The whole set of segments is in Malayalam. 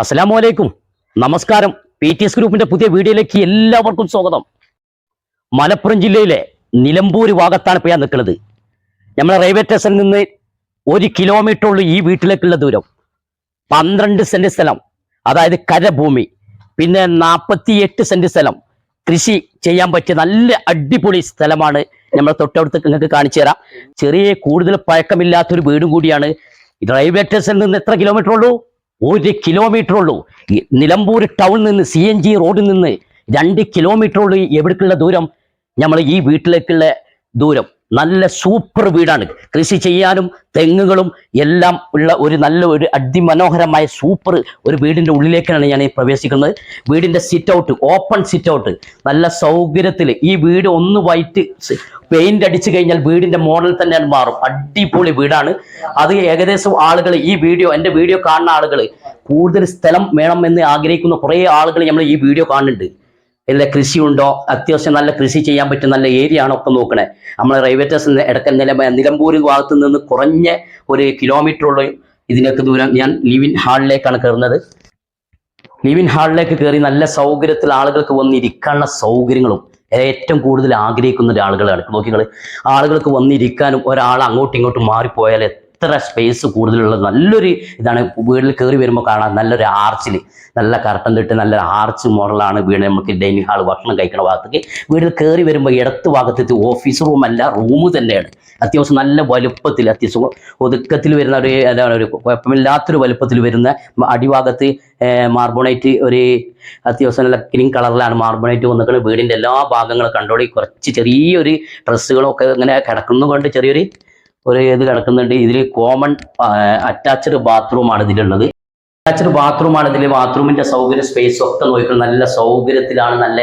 അസ്സലാമു അലൈക്കും. നമസ്കാരം. പി ടി എസ് ഗ്രൂപ്പിന്റെ പുതിയ വീഡിയോയിലേക്ക് എല്ലാവർക്കും സ്വാഗതം. മലപ്പുറം ജില്ലയിലെ നിലമ്പൂർ ഭാഗത്താണ് ഇപ്പോൾ ഞാൻ നിൽക്കുന്നത്. നമ്മളെ റെയിൽവേ സ്റ്റേഷനിൽ നിന്ന് ഒരു കിലോമീറ്റർ ഉള്ള ഈ വീട്ടിലേക്കുള്ള ദൂരം. പന്ത്രണ്ട് സെന്റ് സ്ഥലം. അതായത് കരഭൂമി. പിന്നെ നാൽപ്പത്തി എട്ട് സെന്റ് സ്ഥലം. കൃഷി ചെയ്യാൻ പറ്റിയ നല്ല അടിപൊളി സ്ഥലമാണ് നമ്മൾ തൊട്ടടുത്ത് നിങ്ങൾക്ക് കാണിച്ചു തരാം. ചെറിയ കൂടുതൽ പഴക്കമില്ലാത്തൊരു വീടും കൂടിയാണ്. റെയിൽവേ സ്റ്റേഷനിൽ നിന്ന് എത്ര കിലോമീറ്റർ ഉള്ളൂ? ഒരു കിലോമീറ്റർ ഉള്ളൂ നിലമ്പൂർ ടൗണിൽ നിന്ന് സി എൻ ജി റോഡിൽ നിന്ന് രണ്ട് കിലോമീറ്റർ ഉള്ളൂ എവിടേക്കുള്ള ദൂരം? നമ്മൾ ഈ വീട്ടിലേക്കുള്ള ദൂരം. നല്ല സൂപ്പർ വീടാണ്. കൃഷി ചെയ്യാനും തെങ്ങുകളും എല്ലാം ഉള്ള ഒരു നല്ല ഒരു അതിമനോഹരമായ സൂപ്പർ ഒരു വീടിന്റെ ഉള്ളിലേക്കാണ് ഞാൻ പ്രവേശിക്കുന്നത്. വീടിന്റെ sit out open sit out നല്ല സൗകര്യത്തിൽ ഈ വീട് ഒന്ന് വൈറ്റ് പെയിന്റ് അടിച്ചു കഴിഞ്ഞാൽ വീടിന്റെ മോഡൽ തന്നെ മാറും. അടിപൊളി വീടാണ്. അത് ഏകദേശം ആളുകൾ ഈ വീഡിയോ എന്റെ വീഡിയോ കാണുന്ന ആളുകൾ കൂടുതൽ സ്ഥലം വേണം എന്ന് ആഗ്രഹിക്കുന്ന കുറേ ആളുകൾ നമ്മൾ ഈ വീഡിയോ കാണുന്നുണ്ട്. എല്ലാ കൃഷി ഉണ്ടോ അത്യാവശ്യം നല്ല കൃഷി ചെയ്യാൻ പറ്റുന്ന നല്ല ഏരിയ ആണോ ഒക്കെ നോക്കണേ. നമ്മൾ സ്റ്റേഷൻ ഇടയ്ക്ക് നില നിലമ്പൂർ ഭാഗത്ത് നിന്ന് കുറഞ്ഞ ഒരു കിലോമീറ്റർ ഉള്ള ഇതിനൊക്കെ ദൂരം ഞാൻ ലിവിൻ ഹാളിലേക്കാണ് കയറുന്നത്. ലിവിൻ ഹാളിലേക്ക് കയറി നല്ല സൗകര്യത്തിൽ ആളുകൾക്ക് വന്നിരിക്കാനുള്ള സൗകര്യങ്ങളും ഏറ്റവും കൂടുതൽ ആഗ്രഹിക്കുന്ന ഒരു ആളുകളാണ് ആളുകൾക്ക് വന്നിരിക്കാനും ഒരാൾ അങ്ങോട്ടും ഇങ്ങോട്ടും മാറിപ്പോയാൽ എത്ര സ്പേസ് കൂടുതലുള്ള നല്ലൊരു ഇതാണ്. വീട്ടിൽ കയറി വരുമ്പോൾ കാണാൻ നല്ലൊരു ആർച്ചിൽ നല്ല കർട്ടൻ തിട്ട് നല്ല ആർച്ച് മോഡലാണ് വീട്. നമുക്ക് ഡൈനിങ് ഹാൾ ഭക്ഷണം കഴിക്കുന്ന ഭാഗത്തേക്ക്. വീട്ടിൽ കയറി വരുമ്പോൾ ഇടത്ത് ഭാഗത്തെത്തി ഓഫീസ് റൂം അല്ല റൂം തന്നെയാണ്. അത്യാവശ്യം നല്ല വലുപ്പത്തിൽ അത്യാവശ്യം ഒതുക്കത്തിൽ വരുന്ന ഒരു എന്താണ് ഒരു കുഴപ്പമില്ലാത്തൊരു വലുപ്പത്തിൽ വരുന്ന അടിഭാഗത്ത് മാർബോണൈറ്റ് ഒരു അത്യാവശ്യം നല്ല ക്രീം കളറിലാണ് മാർബോണൈറ്റ് വന്നിട്ടുള്ള വീടിന്റെ എല്ലാ ഭാഗങ്ങളും കണ്ടോടി കുറച്ച് ചെറിയൊരു ഡ്രസ്സുകളൊക്കെ ഇങ്ങനെ കിടക്കുന്നതുകൊണ്ട് ചെറിയൊരു ഒരു ഇത് കിടക്കുന്നുണ്ട്? ഇതിൽ കോമൺ അറ്റാച്ച്ഡ് ബാത്റൂമാണ് ഇതിലുള്ളത്. അറ്റാച്ച്ഡ് ബാത്റൂമാണ് ഇതിൽ ബാത്റൂമിന്റെ സൗകര്യ സ്പേസ് ഒക്കെ നോക്കിയാൽ നല്ല സൗകര്യത്തിലാണ്. നല്ല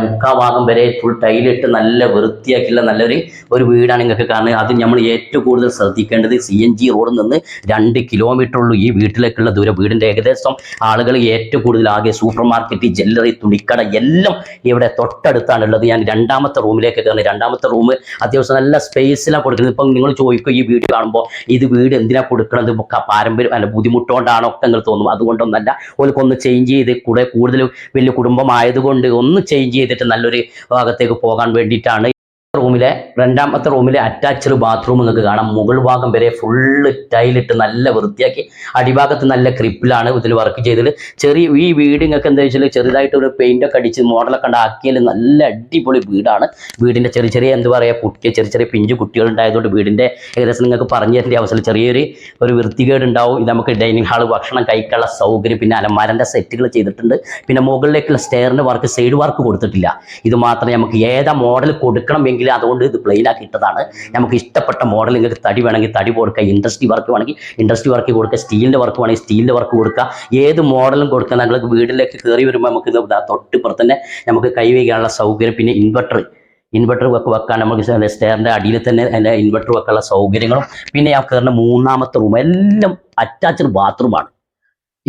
മുക്കാഭാഗം മുക്കാ ഭാഗം വരെ ഫുൾ ടൈലിട്ട് നല്ല വൃത്തിയാക്കിയുള്ള നല്ലൊരു ഒരു വീടാണ് നിങ്ങൾക്ക് കാരണം അത് നമ്മൾ ഏറ്റവും കൂടുതൽ ശ്രദ്ധിക്കേണ്ടത് സി എൻ ജി റോഡിൽ നിന്ന് രണ്ട് കിലോമീറ്റർ ഉള്ളൂ ഈ വീട്ടിലേക്കുള്ള ദൂരം. വീടിന്റെ ഏകദേശം ആളുകൾ ഏറ്റവും കൂടുതൽ ആകെ സൂപ്പർ മാർക്കറ്റ് ജ്വല്ലറി തുണിക്കട എല്ലാം ഇവിടെ തൊട്ടടുത്താണ് ഉള്ളത്. ഞാൻ രണ്ടാമത്തെ റൂമിലേക്ക് കയറുന്നത് രണ്ടാമത്തെ റൂം അത്യാവശ്യം നല്ല സ്പേസിലാണ് കൊടുക്കുന്നത്. ഇപ്പം നിങ്ങൾ ചോദിക്കും ഈ വീട് കാണുമ്പോൾ ഇത് വീട് എന്തിനാണ് കൊടുക്കുന്നത് പാരമ്പര്യം അല്ല ബുദ്ധിമുട്ടുകൊണ്ടാണോ നിങ്ങൾ തോന്നും. അതുകൊണ്ടൊന്നല്ല ഓൽക്കൊന്ന് ചേഞ്ച് ചെയ്ത് കൂടെ കൂടുതൽ വലിയ കുടുംബമായതുകൊണ്ട് ഒന്ന് ചേഞ്ച് ചെയ്തിട്ട് നല്ലൊരു ഭാഗത്തേക്ക് പോകാൻ വേണ്ടിയിട്ടാണ് റൂമിലെ രണ്ടാമത്തെ റൂമിലെ അറ്റാച്ച്ഡ് ബാത്റൂം നിങ്ങൾക്ക് കാണാം. മുകൾ ഭാഗം വരെ ഫുള്ള് ടൈലിട്ട് നല്ല വൃത്തിയാക്കി അടിഭാഗത്ത് നല്ല ക്രിപ്പിലാണ് ഇതിൽ വർക്ക് ചെയ്തത്. ചെറിയ ഈ വീട് നിങ്ങൾക്ക് എന്താ വെച്ചാൽ ചെറുതായിട്ട് ഒരു പെയിന്റ് ഒക്കെ അടിച്ച് മോഡലൊക്കെ ഉണ്ടാക്കിയാൽ നല്ല അടിപൊളി വീടാണ്. വീടിന്റെ ചെറിയ ചെറിയ എന്താ പറയുക കുട്ടിയെ ചെറിയ ചെറിയ പിഞ്ചു കുട്ടികൾ ഉണ്ടായതുകൊണ്ട് വീടിന്റെ ഏകദേശം നിങ്ങൾക്ക് പറഞ്ഞു തരേണ്ട അവസരം ചെറിയൊരു ഒരു വൃത്തികേട് ഉണ്ടാവും. ഇത് നമുക്ക് ഡൈനിങ് ഹാൾ ഭക്ഷണം കഴിക്കാനുള്ള സൗകര്യം പിന്നെ അലമാരന്റെ സെറ്റുകൾ ചെയ്തിട്ടുണ്ട്. പിന്നെ മുകളിലേക്കുള്ള സ്റ്റെയറിന്റെ വർക്ക് സൈഡ് വർക്ക് കൊടുത്തിട്ടില്ല. ഇത് മാത്രമേ നമുക്ക് ഏതാ മോഡൽ കൊടുക്കണമെങ്കിൽ അതുകൊണ്ട് ഇത് പ്ലെയിൻ ആക്കി ഇട്ടതാണ്. നമുക്ക് ഇഷ്ടപ്പെട്ട മോഡൽ നിങ്ങൾക്ക് തടി വേണമെങ്കിൽ തടി കൊടുക്കുക ഇൻഡസ്ട്രി വർക്ക് വേണമെങ്കിൽ ഇൻഡസ്ട്രി വർക്ക് കൊടുക്കുക സ്റ്റീലിന്റെ വർക്ക് വേണമെങ്കിൽ സ്റ്റീലിന്റെ വർക്ക് കൊടുക്കുക ഏത് മോഡലും കൊടുക്കുക നിങ്ങൾക്ക് വീട്ടിലേക്ക് കയറി വരുമ്പോൾ നമുക്ക് ഇത് തൊട്ടിപ്പുറത്ത് തന്നെ നമുക്ക് കൈവയ്ക്കാനുള്ള സൗകര്യം. പിന്നെ ഇൻവെർട്ടർ ഇൻവെർട്ടർ ഒക്കെ വെക്കാൻ നമുക്ക് സ്റ്റെയറിന്റെ അടിയിൽ തന്നെ അതിന്റെ ഇൻവെർട്ടർ വെക്കാനുള്ള സൗകര്യങ്ങളും. പിന്നെ ഞാൻ കയറുന്ന മൂന്നാമത്തെ റൂം എല്ലാം അറ്റാച്ച്ഡ് ബാത്റൂമാണ്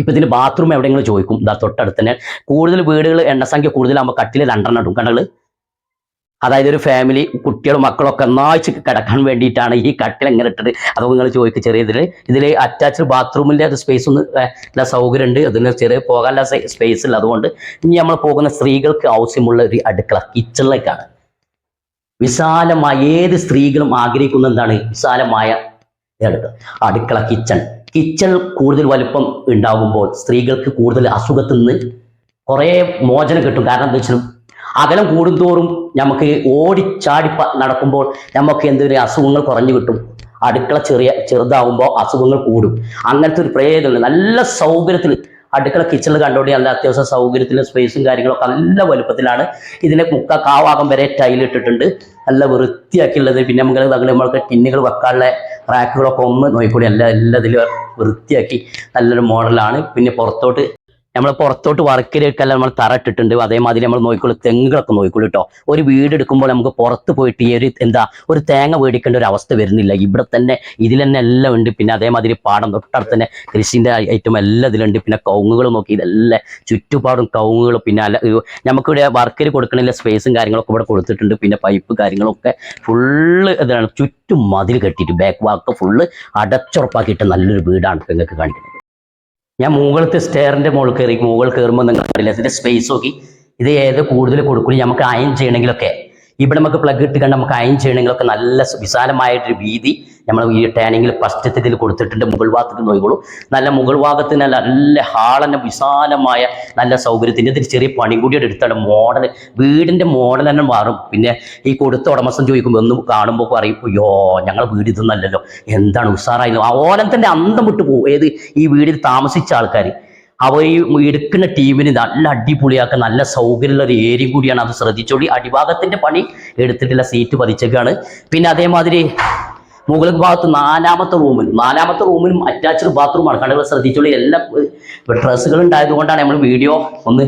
ഇപ്പം ഇതിന് ബാത്റൂം എവിടെയെങ്കിലും ചോദിക്കും. ഇതാ തൊട്ടടുത്ത് തന്നെ. കൂടുതൽ വീടുകൾ എണ്ണസംഖ്യ കൂടുതലാകുമ്പോൾ കട്ടിൽ രണ്ടെണ്ണം ഇടും. കണ്ടകൾ അതായത് ഒരു ഫാമിലി കുട്ടികളും മക്കളൊക്കെ ഒന്നാഴ്ച കിടക്കാൻ വേണ്ടിയിട്ടാണ് ഈ കട്ടിൽ എങ്ങനെ ഇട്ടത്. അത് നിങ്ങൾ ചോദിക്കുക ചെറിയ ഇതിൽ ഇതിൽ അറ്റാച്ച്ഡ് ബാത്റൂമിന്റെ അത് സ്പേസ് ഒന്ന് നല്ല സൗകര്യം ഉണ്ട് അതിന് ചെറിയ പോകാനുള്ള സ്പേസ് ഇല്ല. അതുകൊണ്ട് ഇനി നമ്മൾ പോകുന്ന സ്ത്രീകൾക്ക് ആവശ്യമുള്ള ഒരു അടുക്കള കിച്ചണിലേക്കാണ് വിശാലമായ ഏത് സ്ത്രീകളും ആഗ്രഹിക്കുന്ന എന്താണ്? വിശാലമായ അടുക്കള അടുക്കള കിച്ചൺ കിച്ചൺ കൂടുതൽ വലുപ്പം ഉണ്ടാകുമ്പോൾ സ്ത്രീകൾക്ക് കൂടുതൽ അസുഖത്തിൽ നിന്ന് കുറേ മോചനം കിട്ടും. കാരണം എന്താ വെച്ചാൽ അകലം കൂടുന്തോറും നമുക്ക് ഓടിച്ചാടി നടക്കുമ്പോൾ നമുക്ക് എന്തൊരു അസുഖങ്ങൾ കുറഞ്ഞു കിട്ടും. അടുക്കള ചെറിയ ചെറുതാവുമ്പോൾ അസുഖങ്ങൾ കൂടും. അങ്ങനത്തെ ഒരു പ്രേതമുണ്ട്. നല്ല സൗകര്യത്തിൽ അടുക്കള കിച്ചണിൽ കണ്ടോണ്ടി നല്ല അത്യാവശ്യം സൗകര്യത്തിലും സ്പേസും കാര്യങ്ങളൊക്കെ നല്ല വലുപ്പത്തിലാണ്. ഇതിനെ മുക്ക കാവാകം വരെ ടൈലിട്ടിട്ടുണ്ട് നല്ല വൃത്തിയാക്കിയുള്ളത്. പിന്നെ നമുക്ക് അങ്ങനെ നമ്മൾക്ക് ടിന്നുകൾ വെക്കാനുള്ള റാക്കുകളൊക്കെ ഒന്ന് നോക്കിക്കൂടി. എല്ലാ എല്ലാ ഇതിലും വൃത്തിയാക്കി. നല്ലൊരു മോഡലാണ് പിന്നെ പുറത്തോട്ട് നമ്മൾ പുറത്തോട്ട് വർക്കിലേക്കല്ല നമ്മൾ തറ ഇട്ടിട്ടുണ്ട്. അതേമാതിരി നമ്മൾ നോക്കിക്കൊള്ളു തെങ്ങുകളൊക്കെ നോക്കിക്കൊള്ളു കേട്ടോ. ഒരു വീട് എടുക്കുമ്പോൾ നമുക്ക് പുറത്ത് പോയിട്ട് ഈ ഒരു എന്താ ഒരു തേങ്ങ മേടിക്കേണ്ട ഒരു അവസ്ഥ വരുന്നില്ല. ഇവിടെ തന്നെ ഇതിൽ തന്നെ എല്ലാം ഉണ്ട്. പിന്നെ അതേമാതിരി പാടം തൊട്ടടുത്ത് തന്നെ കൃഷിന്റെ ഐറ്റം എല്ലാം ഇതിലുണ്ട്. പിന്നെ കൗങ്ങുകൾ നോക്കി ഇതെല്ലാം ചുറ്റുപാടും കൗങ്ങുകൾ പിന്നെ അല്ല നമുക്കിവിടെ വർക്കിൽ കൊടുക്കണില്ല സ്പേസും കാര്യങ്ങളൊക്കെ ഇവിടെ കൊടുത്തിട്ടുണ്ട്. പിന്നെ പൈപ്പ് കാര്യങ്ങളൊക്കെ ഫുള്ള് ഇതാണ്. ചുറ്റും മതിൽ കെട്ടിയിട്ട് ബാക്ക് വാക്ക് ഫുള്ള് അടച്ചുറപ്പാക്കിയിട്ട് നല്ലൊരു വീടാണ് നിങ്ങൾക്ക് കാണിക്കുന്നത് ഞാൻ മുകളിലത്തെ സ്റ്റെയറിന്റെ മുകളിൽ കയറി മുകളിൽ കയറുമ്പോൾ നിങ്ങൾ കണ്ടില്ല അതിന്റെ സ്പേസ് നോക്കി. ഇത് ഏത് കൂടുതൽ കൊടുക്കുന്നു നമുക്ക് അയൺ ചെയ്യണമെങ്കിലൊക്കെ. ഇവിടെ നമുക്ക് പ്ലഗ് ഇട്ട് കണ്ട് നമുക്ക് അയൺ ചെയ്യണമെങ്കിലൊക്കെ നല്ല വിശാലമായിട്ടൊരു വീതി നമ്മൾ ഈ ടേണിങ്ങിൽ ഫസ്റ്റത്തെ ഇതിൽ കൊടുത്തിട്ടുണ്ട്. മുകൾ ഭാഗത്തിൽ നോക്കിക്കോളൂ. നല്ല മുകൾ ഭാഗത്തിന് നല്ല ഹാളന്നെ വിശാലമായ നല്ല സൗകര്യത്തിന്റെ ഇതിൽ ചെറിയ പണി കൂടി എടുത്താണ് മോഡൽ വീടിന്റെ മോഡൽ തന്നെ മാറും. പിന്നെ ഈ കൊടുത്ത ഉടമസ്ഥൻ ചോദിക്കുമ്പോൾ ഒന്ന് കാണുമ്പോൾ പറയും അയ്യോ ഞങ്ങൾ വീട് ഇതൊന്നല്ലല്ലോ എന്താണ് ഉഷാറായിരുന്നു ആ ഓലത്തിന്റെ അന്തം വിട്ട് പോകും ഏത്? ഈ വീടിൽ താമസിച്ച ആൾക്കാർ അവർ ഈ എടുക്കുന്ന ടീമിന് നല്ല അടിപൊളിയാക്കുക നല്ല സൗകര്യമുള്ള ഒരു ഏരിയയും കൂടിയാണ് അത് ശ്രദ്ധിച്ചോളി. അടിഭാഗത്തിന്റെ പണി എടുത്തിട്ടുള്ള സീറ്റ് പതിച്ചേക്കാണ്. പിന്നെ അതേമാതിരി മുകൾ ഭാഗത്ത് നാലാമത്തെ റൂമിൽ നാലാമത്തെ റൂമിലും അറ്റാച്ച്ഡ് ബാത്റൂമാണ് കണ്ടുകൾ ശ്രദ്ധിച്ചോളി. എല്ലാ ഡ്രസ്സുകൾ ഉണ്ടായതുകൊണ്ടാണ് നമ്മൾ വീഡിയോ ഒന്ന്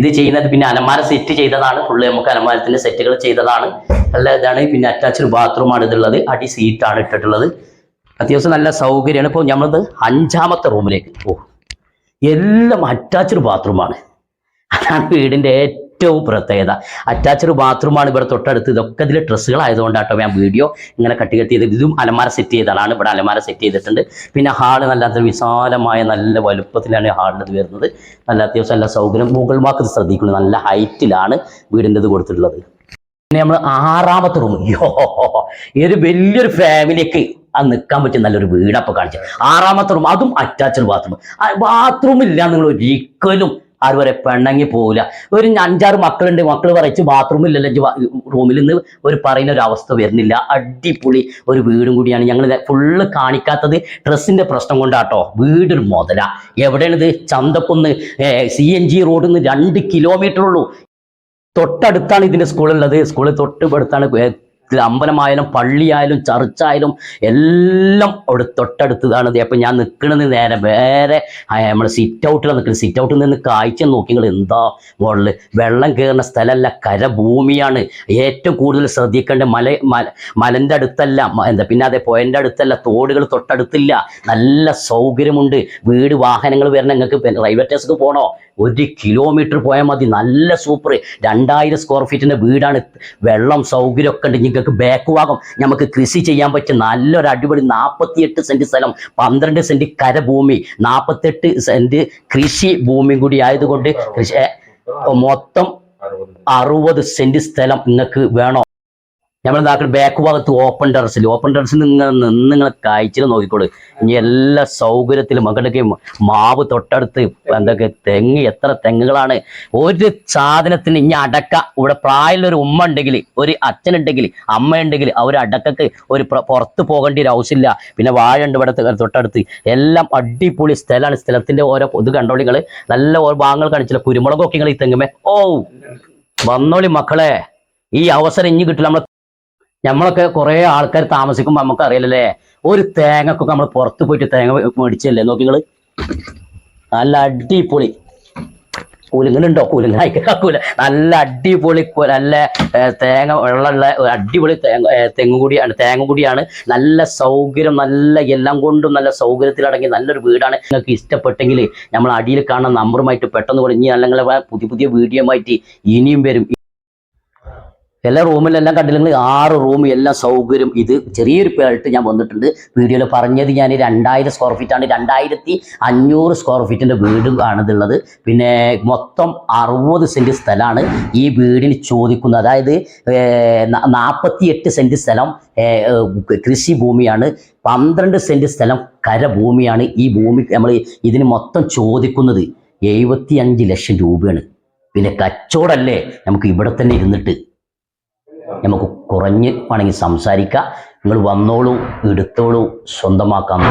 ഇത് ചെയ്യുന്നത്. പിന്നെ അലമാര സെറ്റ് ചെയ്തതാണ്. ഫുള്ള് നമുക്ക് അലമാരത്തിന്റെ സെറ്റുകൾ ചെയ്തതാണ്. നല്ല ഇതാണ്. പിന്നെ അറ്റാച്ച്ഡ് ബാത്റൂമാണ് ഇതുള്ളത്. അടി സീറ്റാണ് ഇട്ടിട്ടുള്ളത്. അത്യാവശ്യം നല്ല സൗകര്യമാണ്. ഇപ്പോൾ നമ്മളത് അഞ്ചാമത്തെ റൂമിലേക്ക് പോകും എല്ലാം അറ്റാച്ച്ഡ് ബാത്റൂമാണ് അതാണ് വീടിന്റെ ഏറ്റവും പ്രത്യേകത. അറ്റാച്ച്ഡ് ബാത്റൂമാണ് ഇവിടെ തൊട്ടടുത്ത്. ഇതൊക്കെ ഇതിൽ ഡ്രസ്സുകളായതുകൊണ്ടാട്ടോ ഞാൻ വീഡിയോ ഇങ്ങനെ കട്ടി കട്ടി ചെയ്ത് ഇതും അലമാര സെറ്റ് ചെയ്തതാണ്. ഇവിടെ അലമാര സെറ്റ് ചെയ്തിട്ടുണ്ട്. പിന്നെ ഹാൾ നല്ല വിശാലമായ നല്ല വലുപ്പത്തിലാണ് ഹാളിനത് വരുന്നത്. നല്ല അത്യാവശ്യം നല്ല സൗകര്യം. മുകൾ ഭാഗത്ത് ശ്രദ്ധിക്കുന്നത് നല്ല ഹൈറ്റിലാണ് വീടിന്റെ ഇത് കൊടുത്തിട്ടുള്ളത്. പിന്നെ നമ്മൾ ആറാമത്തെ റൂം യോ ഒരു വലിയൊരു ഫാമിലിക്ക് ആ നിൽക്കാൻ പറ്റിയ നല്ലൊരു വീടപ്പൊ കാണിച്ചു. ആറാമത്തെ റൂം അതും അറ്റാച്ച്ഡ് ബാത്റൂം ബാത്റൂം ഇല്ല നിങ്ങൾ ഒരിക്കലും ആരും വരെ പെണ്ണങ്ങി പോവില്ല. ഒരു അഞ്ചാറ് മക്കളുണ്ട്. മക്കൾ പറയിച്ച് ബാത്റൂം ഇല്ലല്ലോ റൂമിൽ നിന്ന് ഒരു പറയുന്ന ഒരു അവസ്ഥ വരുന്നില്ല. അടിപൊളി ഒരു വീടും കൂടിയാണ് ഞങ്ങൾ ഫുള്ള് കാണിക്കാത്തത് ഡ്രസ്സിന്റെ പ്രശ്നം കൊണ്ടാട്ടോ. വീടൊരു മുതല. എവിടെയാണിത്? ചന്തക്കുന്ന് സി എൻ ജി റോഡിൽ നിന്ന് രണ്ട് കിലോമീറ്റർ ഉള്ളൂ. തൊട്ടടുത്താണ് ഇതിന്റെ സ്കൂളുള്ളത്. സ്കൂളിൽ തൊട്ട് അടുത്താണ് അമ്പലമായാലും പള്ളിയായാലും ചർച്ചായാലും എല്ലാം അവിടെ തൊട്ടടുത്തതാണ്. അപ്പം ഞാൻ നിൽക്കുന്നത് നേരെ വേറെ നമ്മൾ സിറ്റ് ഔട്ടിൽ നിൽക്കുന്നത്. സിറ്റ് ഔട്ടിൽ നിന്ന് കാഴ്ച നോക്കി നിങ്ങൾ എന്താ മുകളിൽ വെള്ളം കയറുന്ന സ്ഥലമല്ല കരഭൂമിയാണ്. ഏറ്റവും കൂടുതൽ ശ്രദ്ധിക്കേണ്ട മല മല മലന്റെ അടുത്തല്ല എന്താ പിന്നെ അതേ പുഴന്റെ അടുത്തല്ല തോടുകൾ തൊട്ടടുത്തില്ല. നല്ല സൗകര്യമുണ്ട്. വീട് വാഹനങ്ങൾ വരണം നിങ്ങൾക്ക് റെയിൽവേ സ്റ്റേഷനിൽ പോകണോ ഒരു കിലോമീറ്റർ പോയാൽ മതി. നല്ല സൂപ്പർ രണ്ടായിരം സ്ക്വയർ ഫീറ്റിന്റെ വീടാണ്. വെള്ളം സൗകര്യമൊക്കെ ഉണ്ട്. നിങ്ങൾക്ക് ബാക്ക് ഭാഗം നമുക്ക് കൃഷി ചെയ്യാൻ പറ്റിയ നല്ലൊരു അടിപൊളി നാൽപ്പത്തിയെട്ട് സെന്റ് സ്ഥലം പന്ത്രണ്ട് സെന്റ് കരഭൂമി നാൽപ്പത്തെട്ട് സെന്റ് കൃഷി ഭൂമിയും കൂടി ആയതുകൊണ്ട് മൊത്തം അറുപത് സെന്റ് സ്ഥലം നിങ്ങൾക്ക് വേണോ. നമ്മൾ എന്താക്കണം ബാക്ക് ഭാഗത്ത് ഓപ്പൺ ടെറസിൽ ഓപ്പൺ ടെറസിൽ നിങ്ങൾ നിന്ന് നിങ്ങൾ കാഴ്ചയിൽ നോക്കിക്കോളൂ. ഇനി എല്ലാ സൗകര്യത്തിലും മകളുടെ മാവ് തൊട്ടടുത്ത് എന്തൊക്കെ തെങ്ങ് എത്ര തെങ്ങുകളാണ്? ഒരു സാധനത്തിന് ഇനി അടക്ക. ഇവിടെ പ്രായമുള്ള ഒരു ഉമ്മ ഉണ്ടെങ്കിൽ ഒരു അച്ഛനുണ്ടെങ്കിൽ അമ്മ ഉണ്ടെങ്കിൽ ആ ഒരു അടക്കക്ക് ഒരു പുറത്ത് പോകേണ്ട ഒരു ആവശ്യമില്ല. പിന്നെ വാഴ ഉണ്ട് ഇവിടെ തൊട്ടടുത്ത്. എല്ലാം അടിപൊളി സ്ഥലമാണ്. സ്ഥലത്തിന്റെ ഓരോ ഇത് കണ്ടോളികൾ നല്ല ഓരോ ഭാഗങ്ങൾ കാണിച്ചില്ല? കുരുമുളകൊക്കെ നിങ്ങൾ ഈ തെങ്ങുമേ? ഓ! വന്നോളി മക്കളെ. ഈ അവസരം ഇനി കിട്ടില്ല. നമ്മൾ നമ്മളൊക്കെ കുറെ ആൾക്കാർ താമസിക്കുമ്പോൾ നമുക്ക് അറിയില്ലല്ലേ ഒരു തേങ്ങക്കൊക്കെ നമ്മൾ പുറത്ത് പോയിട്ട് തേങ്ങ മേടിച്ചല്ലേ? നോക്കി നിങ്ങൾ. നല്ല അടിപൊളി. കുലുങ്ങനുണ്ടോ കുലുങ്ങായിക്കൂല നല്ല അടിപൊളി നല്ല തേങ്ങ വെള്ളമുള്ള അടിപൊളി തേങ്ങ തെങ്ങ് കൂടിയാണ് തേങ്ങ കൂടിയാണ്. നല്ല സൗകര്യം നല്ല എല്ലാം കൊണ്ടും നല്ല സൗകര്യത്തിലടങ്ങി നല്ലൊരു വീടാണ്. നിങ്ങൾക്ക് ഇഷ്ടപ്പെട്ടെങ്കിൽ നമ്മൾ അടിയിൽ കാണുന്ന നമ്പറുമായിട്ട് പെട്ടെന്ന് കൂടി ഇനി അല്ലെങ്കിൽ പുതിയ പുതിയ വീഡിയോ ആയിട്ട് ഇനിയും വരും. എല്ലാ റൂമിലെല്ലാം കണ്ടില്ലെങ്കിൽ ആറ് റൂം എല്ലാം സൗകര്യം. ഇത് ചെറിയൊരു പേരിട്ട് ഞാൻ വന്നിട്ടുണ്ട്. വീഡിയോയിൽ പറഞ്ഞത് ഞാൻ രണ്ടായിരം സ്ക്വയർ ഫീറ്റ് ആണ്. രണ്ടായിരത്തി അഞ്ഞൂറ് സ്ക്വയർ ഫീറ്റിന്റെ വീടും ആണ് ഇതുള്ളത് പിന്നെ മൊത്തം അറുപത് സെന്റ് സ്ഥലമാണ് ഈ വീടിന് ചോദിക്കുന്നത്. അതായത് നാൽപ്പത്തി എട്ട് സെന്റ് സ്ഥലം കൃഷി ഭൂമിയാണ്. പന്ത്രണ്ട് സെന്റ് സ്ഥലം കരഭൂമിയാണ് ഈ ഭൂമി നമ്മൾ ഇതിന് മൊത്തം ചോദിക്കുന്നത് എഴുപത്തി ലക്ഷം രൂപയാണ്. പിന്നെ കച്ചവടമല്ലേ നമുക്ക് ഇവിടെ തന്നെ ഇരുന്നിട്ട്. നമുക്ക് കുറഞ്ഞ് വേണമെങ്കിൽ സംസാരിക്കാം. നിങ്ങൾ വന്നോളൂ എടുത്തോളൂ സ്വന്തമാക്കാം.